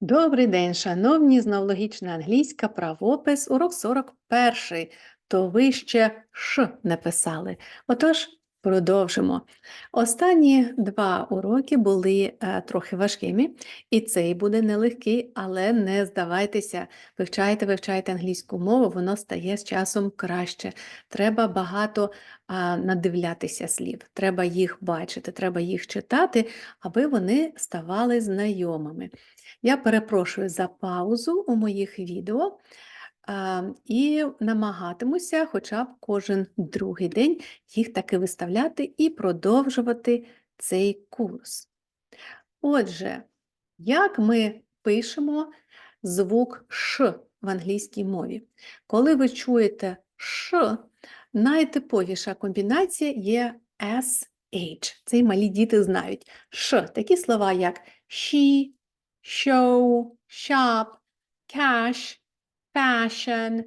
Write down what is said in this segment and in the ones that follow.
Добрий день, шановні, зновлогічна англійська, правопис, урок 41. То ви ще «ш» написали. Отож, продовжимо. Останні два уроки були е, трохи важкими, і цей буде нелегкий, але не здавайтеся. Вивчайте, вивчайте англійську мову, воно стає з часом краще. Треба багато а, надивлятися слів, треба їх бачити, треба їх читати, аби вони ставали знайомими. Я перепрошую за паузу у моїх відео і намагатимуся хоча б кожен другий день їх таки виставляти і продовжувати цей курс. Отже, як ми пишемо звук Ш в англійській мові? Коли ви чуєте Ш, найтиповіша комбінація є SH. Це і малі діти знають. Ш, такі слова, як she, show, shop, cash, fashion,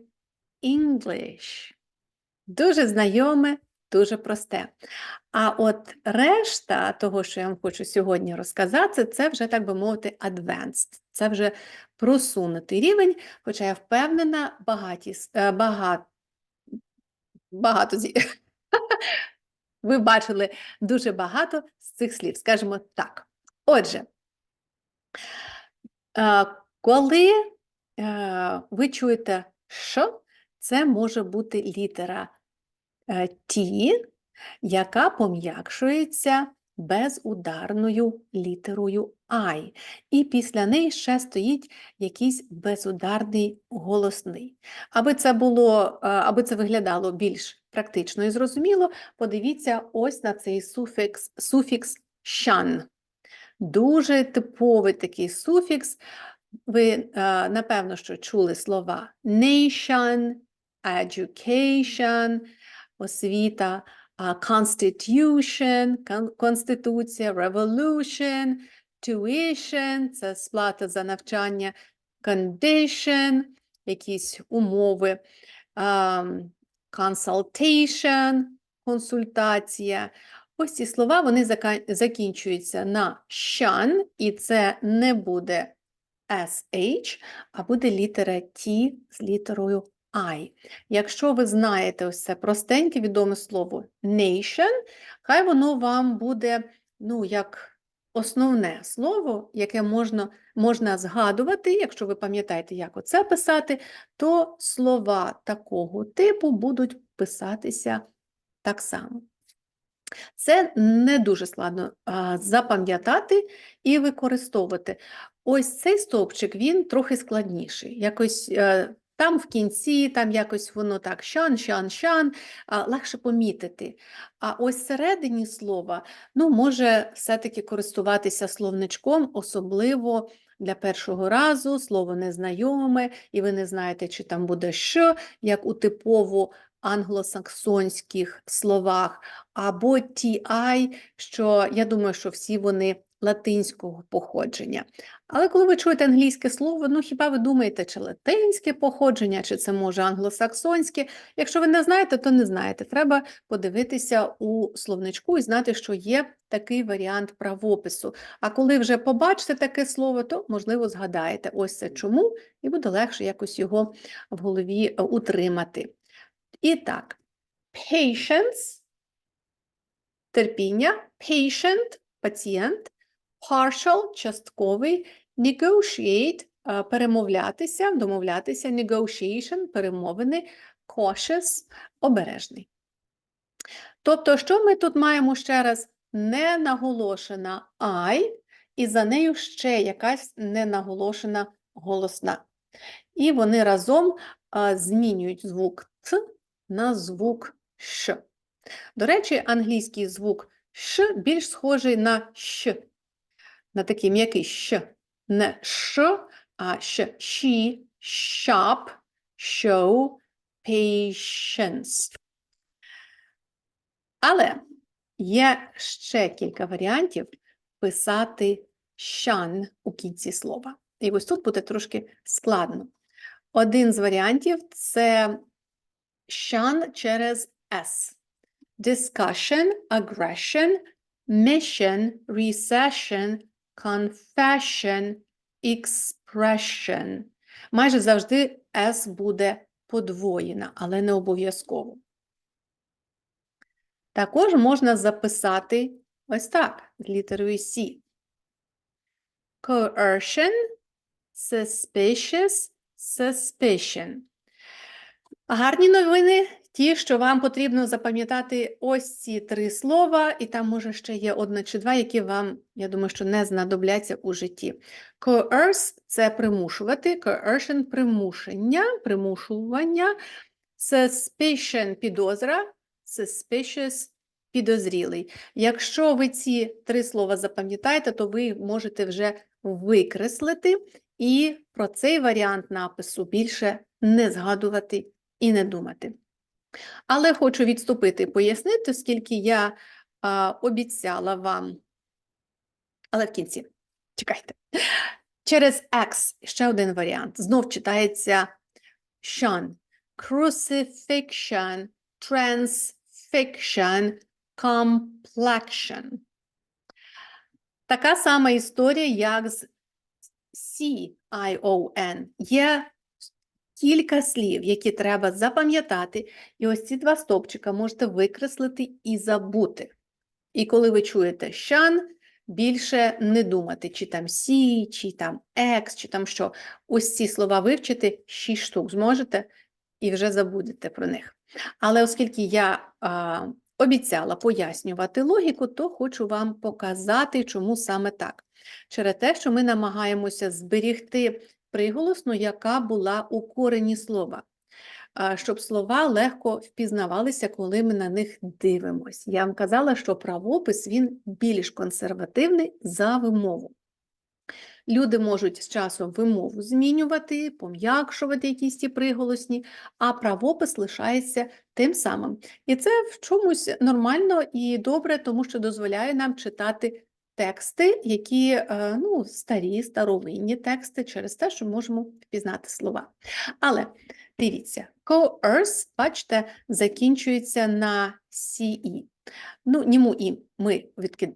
English. Дуже знайоме, дуже просте. А от решта того, що я вам хочу сьогодні розказати, це вже, так би мовити, advanced. Це вже просунутий рівень, хоча я впевнена, багаті, е, багато, багато ви бачили дуже багато з цих слів, скажімо так. Отже, Е, Коли ви чуєте «ш», це може бути літера е, «ті», яка пом'якшується безударною літерою «ай», і після неї ще стоїть якийсь безударний голосний. Аби це було, аби це виглядало більш практично і зрозуміло, подивіться ось на цей суфікс, суфікс «щан». Дуже типовий такий суфікс. Ви, е, напевно, що чули слова nation, education, освіта, constitution, конституція, revolution, tuition – це сплата за навчання, condition, якісь умови, consultation, консультація. Ось ці слова вони закінчуються на щан, і це не буде SH, а буде літера T з літерою I. Якщо ви знаєте ось це простеньке відоме слово nation, хай воно вам буде, ну, як основне слово, яке можна, можна згадувати, якщо ви пам'ятаєте, як оце писати, то слова такого типу будуть писатися так само. Це не дуже складно запам'ятати і використовувати. Ось цей стовпчик, він трохи складніший. Якось е, там в кінці, там якось воно так щан, щан, щан, легше помітити. А ось всередині слова, ну, може все-таки користуватися словничком, особливо для першого разу слово незнайоме, і ви не знаєте, чи там буде що, як у типово англосаксонських словах, або TI, що я думаю, що всі вони латинського походження. Але коли ви чуєте англійське слово, ну хіба ви думаєте, чи латинське походження, чи це може англосаксонське? Якщо ви не знаєте, то не знаєте. Треба подивитися у словничку і знати, що є такий варіант правопису. А коли вже побачите таке слово, то, можливо, згадаєте ось це чому, і буде легше якось його в голові е, утримати. І так, patience, терпіння, patient, пацієнт, partial, частковий, negotiate, е, перемовлятися, домовлятися, negotiation, перемовини, cautious, обережний. Тобто, що ми тут маємо ще раз? Ненаголошена I, і за нею ще якась ненаголошена голосна. І вони разом а, змінюють звук Ц на звук Ш. До речі, англійський звук Ш більш схожий на Щ, на такий м'який Щ. Не Ш, а Щ. She, shop, show, patience. Але є ще кілька варіантів писати щан у кінці слова. І ось тут буде трошки складно. Один з варіантів це Щан через S. Discussion, aggression, mission, recession, confession, expression. Майже завжди S буде подвоєна, але не обов'язково. Також можна записати ось так, з літерою C. Coercion, suspicious, suspicion. Гарні новини ті, що вам потрібно запам'ятати ось ці три слова, і там, може, ще є одне чи два, які вам, я думаю, що не знадобляться у житті. Coerce – це примушувати, coercion – примушення, примушування, suspicion – підозра, suspicious – підозрілий. Якщо ви ці три слова запам'ятаєте, то ви можете вже викреслити і про цей варіант напису більше не згадувати і не думати. Але хочу відступити і пояснити, оскільки я а, обіцяла вам. Але в кінці, чекайте. Через X ще один варіант. Знов читається shun. Crucifixion, transfixion, complexion. Така сама історія, як з C-I-O-N. Є кілька слів, які треба запам'ятати, і ось ці два стопчика можете викреслити і забути. І коли ви чуєте щан, більше не думати, чи там сі, чи там екс, чи там що. Ось ці слова вивчити, шість штук зможете, і вже забудете про них. Але оскільки я а, обіцяла пояснювати логіку, то хочу вам показати, чому саме так. Через те, що ми намагаємося зберігти приголосну, яка була у корені слова, щоб слова легко впізнавалися, коли ми на них дивимось. Я вам казала, що правопис він більш консервативний за вимову. Люди можуть з часом вимову змінювати, пом'якшувати якісь ті приголосні, а правопис лишається тим самим. І це в чомусь нормально і добре, тому що дозволяє нам читати тексти, які е, ну, старі, старовинні тексти, через те, що можемо впізнати слова. Але дивіться, coerce, бачите, закінчується на CE. Ну, німу і ми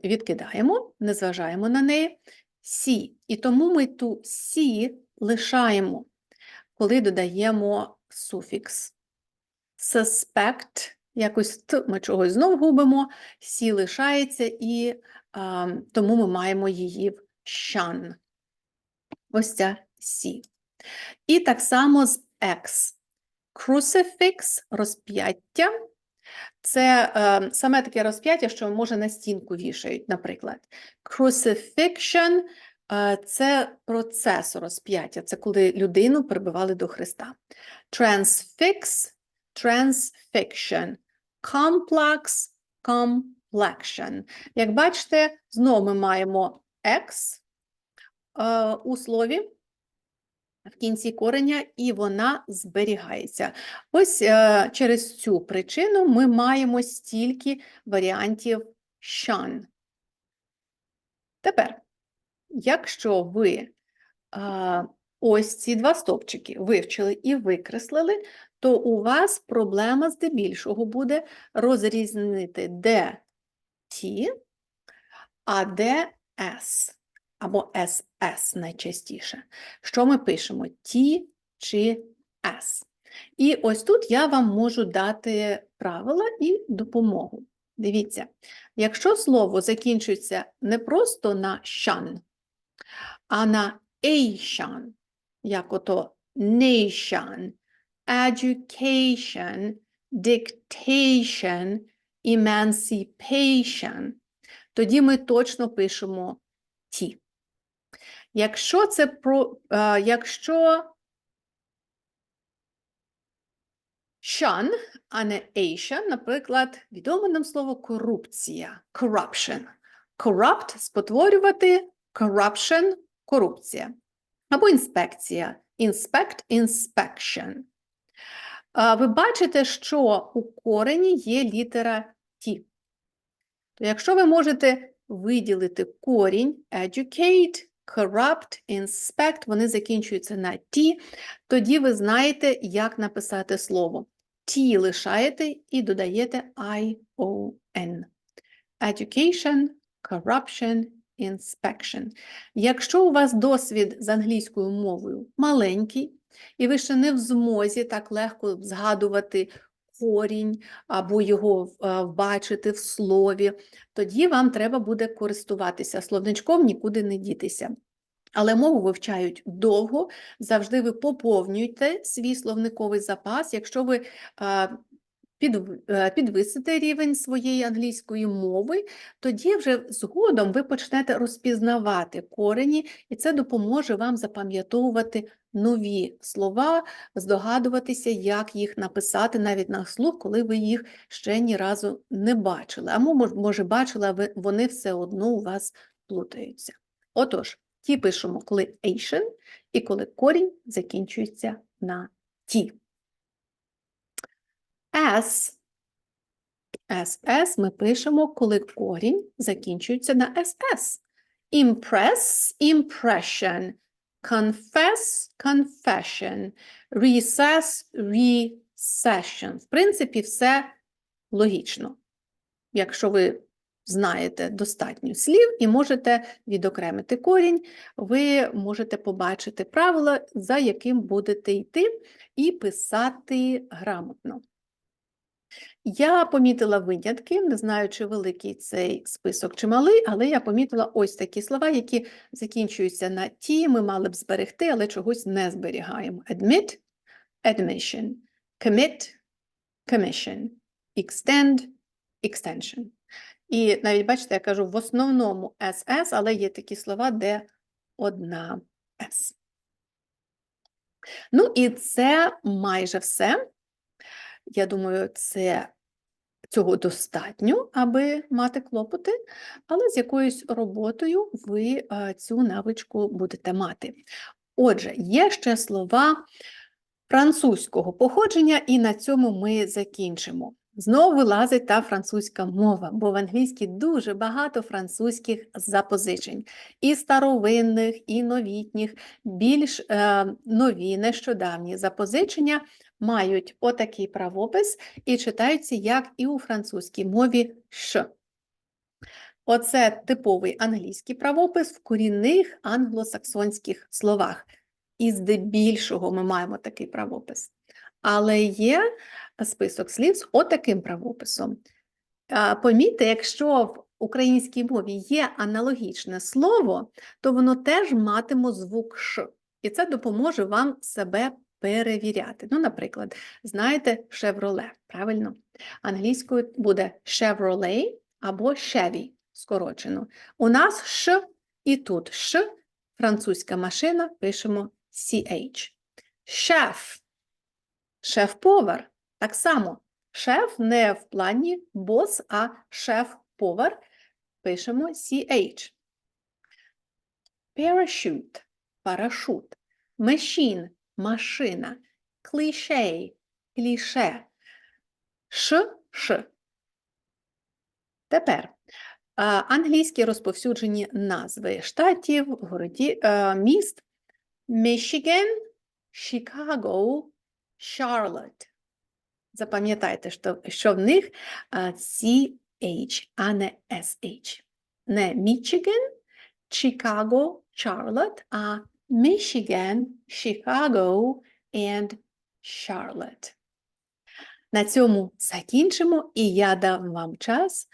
відкидаємо, не зважаємо на неї. Сі. І тому ми ту сі лишаємо, коли додаємо суфікс. Suspect, якось ми чогось знов губимо, сі лишається, і тому ми маємо її в щан. Ось ця сі. І так само з X. Crucifix – розп'яття. Це е, саме таке розп'яття, що може на стінку вішають, наприклад. Crucifixion е, це процес розп'яття, це коли людину прибивали до Христа. Transfix transfixion. Complex complexion. Як бачите, знову ми маємо X е, у слові в кінці кореня, і вона зберігається. Ось е, через цю причину ми маємо стільки варіантів shun. Тепер, якщо ви е, ось ці два стопчики вивчили і викреслили, то у вас проблема здебільшого буде розрізнити, де T, а де S або SS найчастіше. Що ми пишемо? T чи S. І ось тут я вам можу дати правила і допомогу. Дивіться, якщо слово закінчується не просто на «щан», а на «ейшан», як ото nation, education, dictation, emancipation, тоді ми точно пишемо ті. Якщо це про, е, якщо shun, а не Asian, наприклад, відоме нам слово корупція, corruption. Corrupt – спотворювати, corruption – корупція. Або інспекція, inspect – inspection. Ви бачите, що у корені є літера Т. То якщо ви можете виділити корінь educate, corrupt, inspect, вони закінчуються на T, тоді ви знаєте, як написати слово. T лишаєте і додаєте I-O-N. Education, corruption, inspection. Якщо у вас досвід з англійською мовою маленький, і ви ще не в змозі так легко згадувати корінь або його вбачити в слові, тоді вам треба буде користуватися словничком, нікуди не дітися. Але мову вивчають довго, завжди ви поповнюєте свій словниковий запас. Якщо ви підвисите рівень своєї англійської мови, тоді вже згодом ви почнете розпізнавати корені, і це допоможе вам запам'ятовувати нові слова, здогадуватися, як їх написати навіть на слух, коли ви їх ще ні разу не бачили. А може, бачили, а вони все одно у вас плутаються. Отож, ті пишемо, коли Asian і коли корінь закінчується на ті. S, SS ми пишемо, коли корінь закінчується на SS. Impress, impression. Confess, confession. Recess, recession. В принципі, все логічно. Якщо ви знаєте достатньо слів і можете відокремити корінь, ви можете побачити правила, за яким будете йти, і писати грамотно. Я помітила винятки, не знаю, чи великий цей список, чи малий, але я помітила ось такі слова, які закінчуються на ті, ми мали б зберегти, але чогось не зберігаємо. Admit, admission, commit, commission, extend, extension. І навіть бачите, я кажу в основному SS, але є такі слова, де одна S. Ну і це майже все. Я думаю, це цього достатньо, аби мати клопоти, але з якоюсь роботою ви е, цю навичку будете мати. Отже, є ще слова французького походження, і на цьому ми закінчимо. Знову вилазить та французька мова, бо в англійській дуже багато французьких запозичень, і старовинних, і новітніх, більш е, нові, нещодавні запозичення мають отакий правопис і читаються, як і у французькій мові «ш». Оце типовий англійський правопис в корінних англосаксонських словах. І здебільшого ми маємо такий правопис. Але є список слів з отаким правописом. Помітьте, якщо в українській мові є аналогічне слово, то воно теж матиме звук Ш. І це допоможе вам себе перевіряти. Ну, наприклад, знаєте Chevrolet, правильно? Англійською буде Chevrolet або Chevy скорочено. У нас Ш і тут Ш, французька машина, пишемо CH. Шеф, шеф-повар. Так само, шеф не в плані бос, а шеф-повар, пишемо CH. Parachute – парашут. Machine – машина. Кліше – кліше. Ш – ш. Тепер англійські розповсюджені назви штатів, городі, міст Michigan, Chicago, Charlotte. Запам'ятайте, що, що в них CH, а не SH. Не Michigan, Chicago, Charlotte, а Michigan, Chicago and Charlotte. На цьому закінчимо, і я дам вам час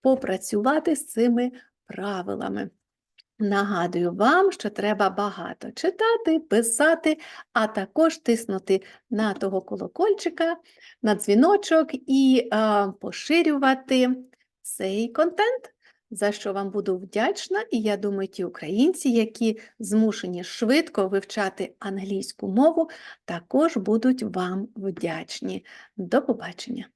попрацювати з цими правилами. Нагадую вам, що треба багато читати, писати, а також тиснути на того колокольчика, на дзвіночок і а, поширювати цей контент, за що вам буду вдячна. І я думаю, ті українці, які змушені швидко вивчати англійську мову, також будуть вам вдячні. До побачення!